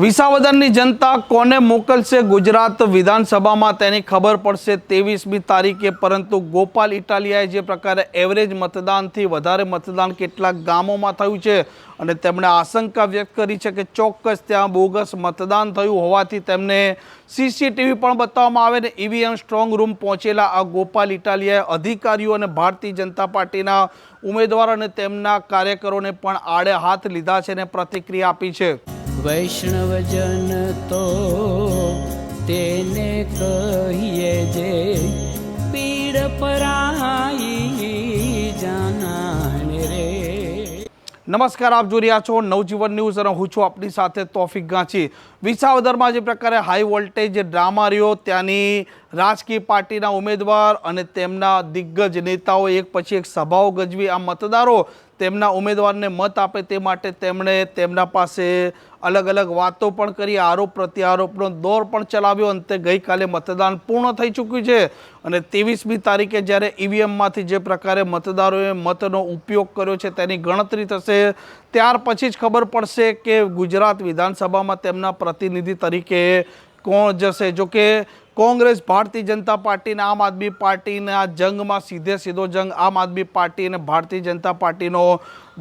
વિસાવદરની જનતા કોને મોકલશે ગુજરાત વિધાનસભામાં તેની ખબર પડશે ત્રેવીસમી તારીખે, પરંતુ ગોપાલ ઇટાલિયાએ જે પ્રકારે એવરેજ મતદાનથી વધારે મતદાન કેટલાક ગામોમાં થયું છે અને તેમણે આશંકા વ્યક્ત કરી છે કે ચોક્કસ ત્યાં બોગસ મતદાન થયું હોવાથી તેમને સીસીટીવી પણ બતાવવામાં આવે ને ઈવીએમ સ્ટ્રોંગ રૂમ પહોંચેલા આ ગોપાલ ઇટાલિયાએ અધિકારીઓ અને ભારતીય જનતા પાર્ટીના ઉમેદવાર અને તેમના કાર્યકરોને પણ આડે હાથ લીધા છે અને પ્રતિક્રિયા આપી છે. વૈષ્ણવજન તો તેને કહીએ જે પીડ પરાઈ જાનાને રે. નમસ્કાર, આપ જોઈ રહ્યા છો નવજીવન ન્યૂઝ અને હું છું આપની સાથે તોફિક ગાંચી. વિસાવદરમાં જે પ્રકારે હાઈ વોલ્ટેજ ડ્રામા રહ્યો, ત્યાંની રાજકીય પાર્ટીના ઉમેદવાર અને તેમના દિગ્ગજ નેતાઓ એક પછી એક સભાઓ ગજવી. આ મતદારો તેમના ઉમેદવારને મત આપે તે માટે તેમણે તેમના પાસે અલગ અલગ વાતો પણ કરી, આરોપ પ્રત્યારોપનો દોર પણ ચલાવ્યો અંતે ગઈકાલે મતદાન પૂર્ણ થઈ ચૂક્યું છે. અને ત્રેવીસમી તારીખે જ્યારે ઈવીએમમાંથી જે પ્રકારે મતદારોએ મતનો ઉપયોગ કર્યો છે તેની ગણતરી થશે, ત્યાર પછી જ ખબર પડશે કે ગુજરાત વિધાનસભામાં તેમના પ્રતિનિધિ તરીકે કોણ જશે. જો કે કોંગ્રેસ, ભારતીય જનતા પાર્ટીને આમ આદમી પાર્ટીના જંગમાં સીધે સીધો જંગ આમ આદમી પાર્ટી અને ભારતીય જનતા પાર્ટીનો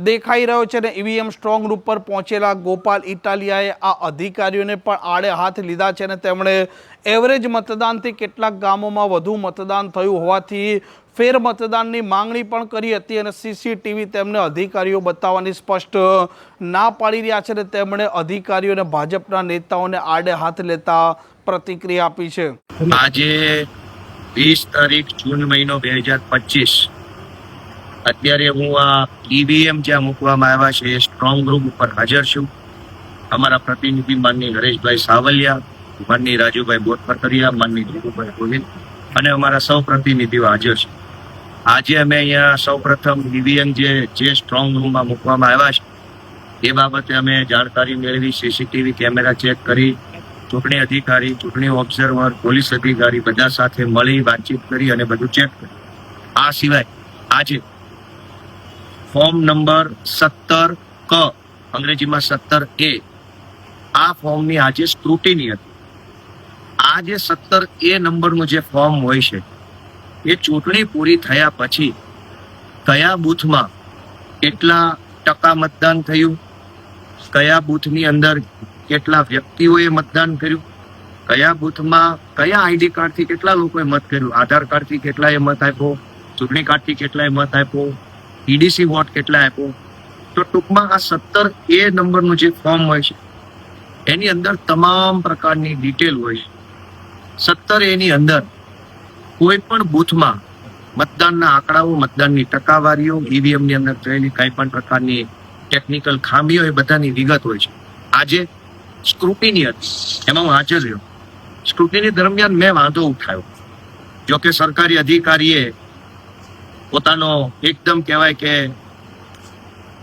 દેખાઈ રહ્યો છે અને ઈવીએમ સ્ટ્રોંગ રૂમ પર પહોંચેલા ગોપાલ ઇટાલિયાએ આ અધિકારીઓને પણ આડે હાથ લીધા છે અને તેમણે એવરેજ મતદાનથી કેટલાક ગામોમાં વધુ મતદાન થયું હોવાથી ફેર મતદાનની માંગણી પણ કરી હતી અને સીસીટીવી તેમને અધિકારીઓ બતાવવાની સ્પષ્ટ ના પાડી રહ્યા છે અને તેમણે અધિકારીઓ અને ભાજપના નેતાઓને આડે હાથ લેતા પ્રતિક્રિયા આપી છે. આજે વીસ તારીખ જૂન મહિનો બે હજાર પચીસ. અત્યારે હું આ ઈવીએમ જ્યાં મૂકવામાં આવ્યા છે એ સ્ટ્રોંગ રૂમ ઉપર હાજર છું. અમારા પ્રતિનિધિ માનની હરેશભાઈ સાવલિયા માનની રાજુભાઈ બોરફતરિયા માનની જીતુભાઈ ગોહિલ અને અમારા સૌ પ્રતિનિધિઓ હાજર છે. આજે અમે અહીંયા સૌ પ્રથમ ઈવીએમ જે જે સ્ટ્રોંગ રૂમમાં મૂકવામાં આવ્યા છે, એ બાબતે અમે જાણકારી મેળવી, સીસીટીવી કેમેરા ચેક કરી, ચૂંટણી અધિકારી, ચૂંટણી ઓબ્ઝર્વર, પોલીસ અધિકારી બધા સાથે મળી વાતચીત કરી અને બધું ચેક કર્યું. આ સિવાય આજે ફોર્મ નંબર સત્તર ક, અંગ્રેજીમાં સત્તર એ, આ ફોર્મની આજે સ્ક્રુટિની હતી. આ જે સત્તર એ નંબરનું જે ફોર્મ હોય છે, એ ચૂંટણી પૂરી થયા પછી કયા બૂથમાં કેટલા ટકા મતદાન થયું, કયા બૂથની અંદર કેટલા વ્યક્તિઓએ મતદાન કર્યું, કયા બૂથમાં કયા આઈડી કાર્ડથી કેટલા લોકોએ મત કર્યું, આધાર કાર્ડથી કેટલાએ મત આપ્યો, ચૂંટણી કાર્ડથી કેટલાએ મત આપ્યો ઈડીસી વોટ કેટલા આપ્યો. તો ટૂંકમાં આ સત્તર એ નંબરનું જે ફોર્મ હોય છે, એની અંદર તમામ પ્રકારની ડિટેલ હોય છે. સત્તર એની અંદર કોઈ પણ બૂથમાં મતદાનના આંકડાઓ, મતદાનની ટકાવારીઓ ઈવીએમની અંદર થયેલી કઈ પણ પ્રકારની ટેકનિકલ ખામીઓ એ બધાની વિગત હોય છે. આજે સ્ક્રુટિની હતી. એમાં હું હાજર રહ્યો. સ્ક્રુટિની દરમિયાન મેં વાંધો ઉઠાવ્યો. જોકે સરકારી અધિકારીએ પોતાનો એકદમ કહેવાય કે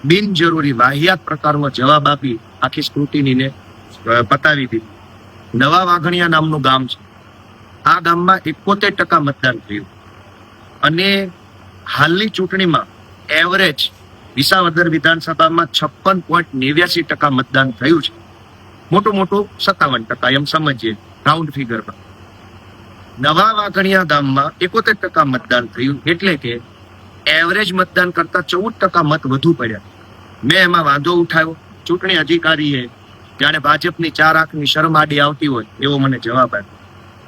બિનજરૂરી વાહિયાત પ્રકારનો જવાબ આપી આખી સ્ક્રુટિનીને પતાવી દીધી. નવા વાઘણિયા નામનું ગામ છે. આ ગામમાં એકોતેર ટકા મતદાન થયું. અને હાલની ચૂંટણીમાં એવરેજ વિસાવદર વિધાનસભામાં છપ્પન પોઈન્ટ નેવ્યાસી ટકા મતદાન થયું છે. મોટું મોટું સત્તાવન ટકા, એમ સમજીએ રાઉન્ડ ફિગરમાં નવા વાઘણિયા ગામમાં એકોતેર ટકા મતદાન થયું, એટલે કે એવરેજ મતદાન કરતા ચૌદ ટકા મત વધુ પડ્યા. મેં એમાં વાંધો ઉઠાવ્યો. ચૂંટણી અધિકારીએ જાણે ભાજપની ચાર આંખની શરમાડી આવતી હોય, એવો મને જવાબ આપ્યો.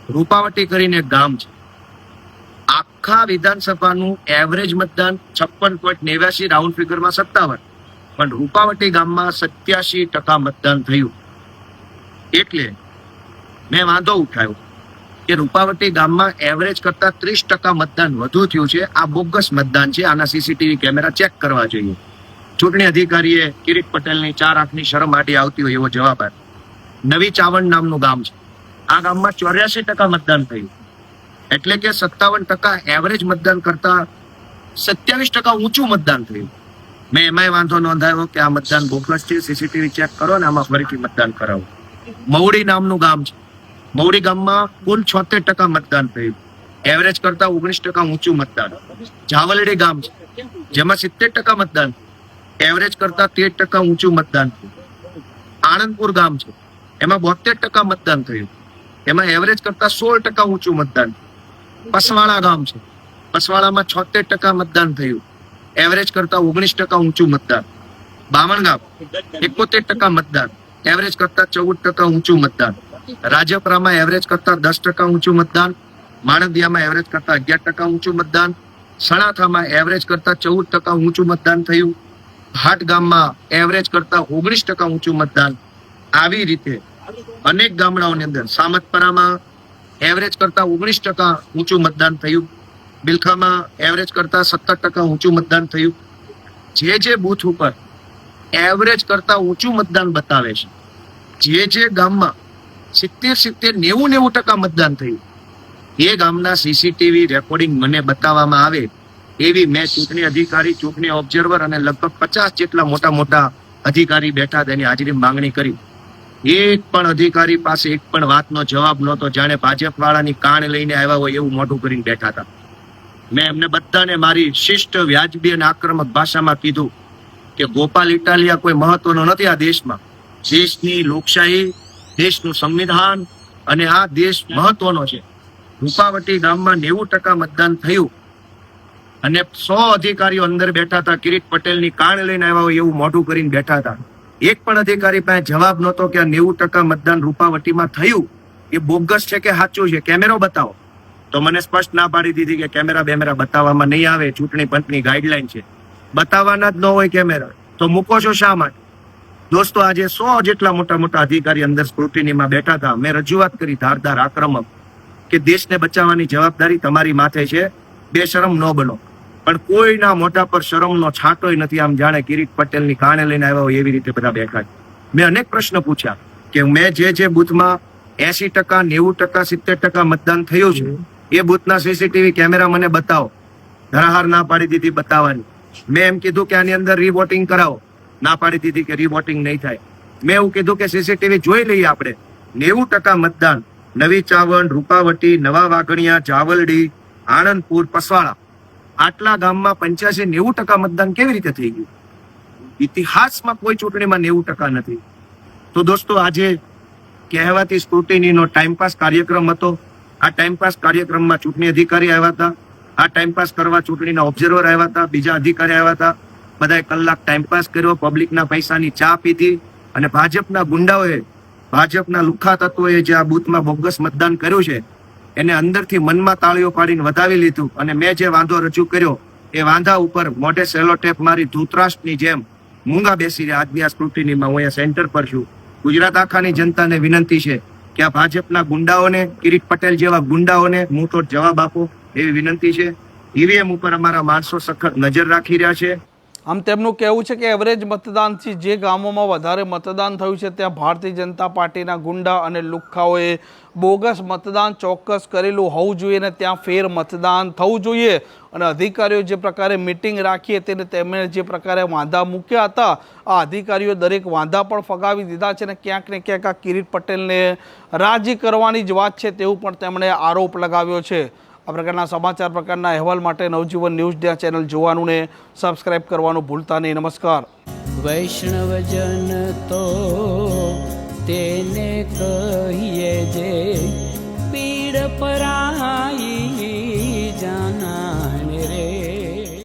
રૂપાવટી કરીને ગામ છે. આખા વિધાનસભાનું એવરેજ મતદાન છપ્પન પોઈન્ટ નેવ્યાસી રાઉન્ડ ફિગરમાં સત્તાવન. પણ રૂપાવટી ગામમાં સત્યાસી ટકા મતદાન થયું. એટલે મેં વાંધો ઉઠાવ્યો કે રૂપાવટી ગામમાં એવરેજ કરતા ત્રીસ ટકા મતદાન વધુ થયું છે. આ બોગસ મતદાન છે. આના સીસીટીવી કેમેરા ચેક કરવા જોઈએ. ચૂંટણી અધિકારીએ કિરીટ પટેલની ચાર આંખની શરમ આટી આવતી હોય એવો જવાબ આપ્યો. નવી ચાવણ નામનું ગામ છે. આ ગામમાં ચોર્યાસી ટકા મતદાન થયું. એટલે કે સત્તાવન ટકા એવરેજ મતદાન કરતા સત્યાવીસ ટકા ઊંચું મતદાન થયું. મેં એમાંય વાંધો નોંધાયો કે આ મતદાન બોકલસ છે. સીસીટીવી ચેક કરો ને આમાં ફરીથી મતદાન કરાવો. મૌડી નામનું ગામ છે. મૌડી ગામમાં કુલ છોતેર ટકા મતદાન થયું. એવરેજ કરતા ઓગણીસ ટકા ઊંચું મતદાન. જાવલડી ગામ છે. જેમાં સિત્તેર ટકા મતદાન એવરેજ કરતા તેર ટકા ઊંચું મતદાન થયું. આણંદપુર ગામ છે. એમાં બોતેર ટકા મતદાન થયું. એમાં એવરેજ કરતા સોળ ટકા ઊંચું મતદાન પસવાળા ગામ છે. પસવાળામાં છોતેર ટકા મતદાન થયું. એવરેજ કરતા ઓગણીસ ટકા ઊંચું મતદાન. બામણ ગામ, એકોતેર ટકા મતદાન. એવરેજ કરતા ચૌદ ટકા ઊંચું મતદાન. રાજપરામાં એવરેજ કરતા દસ ટકા ઊંચું મતદાન. માણદિયામાં એવરેજ કરતા અગિયાર ટકા ઊંચું મતદાન. સણાથામાં એવરેજ કરતા ચૌદ ટકા ઊંચું મતદાન થયું. ભાટ ગામમાં એવરેજ કરતા ઓગણીસ ટકા ઊંચું મતદાન. આવી રીતે અનેક ગામડાઓની અંદર સામતપરામાં એવરેજ કરતા ઓગણીસ ટકા ઊંચું મતદાન થયું. બિલખામાં એવરેજ કરતા સત્તર ટકા ઊંચું મતદાન થયું. જે જે બૂથ ઉપર એવરેજ કરતા ઊંચું મતદાન બતાવે છે, જે જે ગામમાં સિત્તેર સિત્તેર નેવું નેવું ટકા મતદાન થયું, એ ગામના સીસીટીવી રેકોર્ડિંગ મને બતાવવામાં આવે એવી મેં ચૂંટણી અધિકારી, ચૂંટણી ઓબ્ઝર્વર અને લગભગ પચાસ જેટલા મોટા મોટા અધિકારી બેઠા તેની હાજરી માંગણી કરી. એક પણ અધિકારી પાસે એક પણ વાતનો જવાબ નહોતો. જાણે ભાજપ વાળાની કાણ લઈને આવ્યા હોય એવું મોઢું કરીને બેઠા હતા. મેં એમને બધાને મારી શિષ્ટ વ્યાજબી અને આક્રમક ભાષામાં કીધું કે ગોપાલ ઇટાલિયા કોઈ મહત્વનો નથી આ દેશમાં. દેશની લોકશાહી, દેશનું સંવિધાન અને આ દેશ મહત્વનો છે. રૂપાવટી ગામમાં નેવું ટકા મતદાન થયું અને સો અધિકારીઓ અંદર બેઠા હતા. કિરીટ પટેલની કાણ લઈને આવ્યા હોય એવું મોઢું કરીને બેઠા હતા. એક પણ અધિકારી પાસે જવાબ નહોતો કે આ નેવું ટકા મતદાન રૂપાવટીમાં થયું. એ બોગસ છે કે સાચું છે? કેમેરો બતાવો. તો મને સ્પષ્ટ ના પાડી દીધી કે કેમેરા બેમેરા બતાવવામાં નહીં આવે, ચૂંટણી પંચની ગાઈડલાઈન છે. બતાવવાના જ ન હોય કેમેરા. તો મૂકો છો શા માટે? દોસ્તો, આજે સો જેટલા મોટા મોટા અધિકારી અંદર સ્ક્રુટિનીમાં બેઠા હતા. મેં રજૂઆત કરી ધારદાર આક્રમક કે દેશને બચાવવાની જવાબદારી તમારી માથે છે. બેશરમ ન બનો. પણ કોઈના મોઢા પર શરમનો છાંટોય નથી. આમ જાણે કિરીટ પટેલની કાણે લઈને આવ્યા હોય એવી રીતે બધા બેઠા છે. મેં અનેક પ્રશ્ન પૂછ્યા કે મેં જે જે બૂથમાં એસી ટકા, નેવું ટકા, સિત્તેર ટકા મતદાન થયું છે, એ બૂથના સીસીટીવી કેમેરા મને બતાવો. ધરાહાર ના પાડી દીધી બતાવવાની. મેં એમ કીધું કે આની અંદર રીવોટિંગ કરાવો. ના પાડી દીધી કે રીવોટિંગ નહીં થાય. મેં એવું કીધું કે સીસીટીવી જોઈ લઈએ આપણે. નેવું ટકા મતદાન. નવી ચાવણ, રૂપાવટી, નવા વાઘણિયા, જાવલડી, આણંદપુર પસવાળા આટલા ગામમાં પંચ્યાસી નેવું ટકા મતદાન કેવી રીતે થઈ ગયું? ઇતિહાસમાં કોઈ ચૂંટણીમાં નેવું ટકા નથી. તો દોસ્તો, આજે કહેવાતી સ્ક્રુટિનીનો ટાઈમપાસ કાર્યક્રમ હતો. આ ટાઈમપાસ કાર્યક્રમમાં ચૂંટણી અધિકારી આવ્યા હતા. આ ટાઈમપાસ કરવા ચૂંટણીના ઓબ્ઝર્વર આવ્યા હતા. બીજા અધિકારી આવ્યા હતા. બધાએ કલાક ટાઈમપાસ કર્યો. પબ્લિકના પૈસાની ચા પીધી અને ભાજપના ગુંડાઓએ, ભાજપના લુખા તત્વોએ જે આ બૂથમાં બોગસ મતદાન કર્યું છે એને અંદરથી મનમાં તાળીઓ પાડીને વધાવી લીધું અને મેં જે વાંધો રજૂ કર્યો, એ વાંધા ઉપર મોઢે સેલો ટેપ મારી ધૂતરાષ્ટ્રની જેમ મૂંગા બેસી રહ્યા આજની આ સ્ક્રુટિનીમાં હું અહીંયા સેન્ટર પર છું. ગુજરાત આખાની જનતાને વિનંતી છે કે આ ભાજપના ગુંડાઓને, કિરીટ પટેલ જેવા ગુંડાઓને મુંહ જવાબ આપો એવી વિનંતી છે. ઈવીએમ ઉપર અમારા માણસો સખત નજર રાખી રહ્યા છે. આમ તેમનું કહેવું છે કે એવરેજ મતદાનથી જે ગામોમાં વધારે મતદાન થયું છે, ત્યાં ભારતીય જનતા પાર્ટીના ગુંડા અને લુખ્ખાઓએ બોગસ મતદાન ચોક્કસ કરેલું હોવું જોઈએ ને ત્યાં ફેર મતદાન થવું જોઈએ. અને અધિકારીઓ જે પ્રકારે મિટિંગ રાખી હતી ને તેમણે જે પ્રકારે વાંધા મૂક્યા હતા, આ અધિકારીઓ દરેક વાંધા પણ ફગાવી દીધા છે ને ક્યાંક ને ક્યાંક આ કિરીટ પટેલને રાજી કરવાની જ વાત છે તેવું પણ તેમણે આરોપ લગાવ્યો છે. આ પ્રકારના સમાચાર, પ્રકારના અહેવાલ માટે નવજીવન ન્યૂઝ ચેનલ જોવાનું ને સબસ્ક્રાઇબ કરવાનું ભૂલતા નહીં. નમસ્કાર. વૈષ્ણવજન તો તેને કહીએ જે પીડ પરા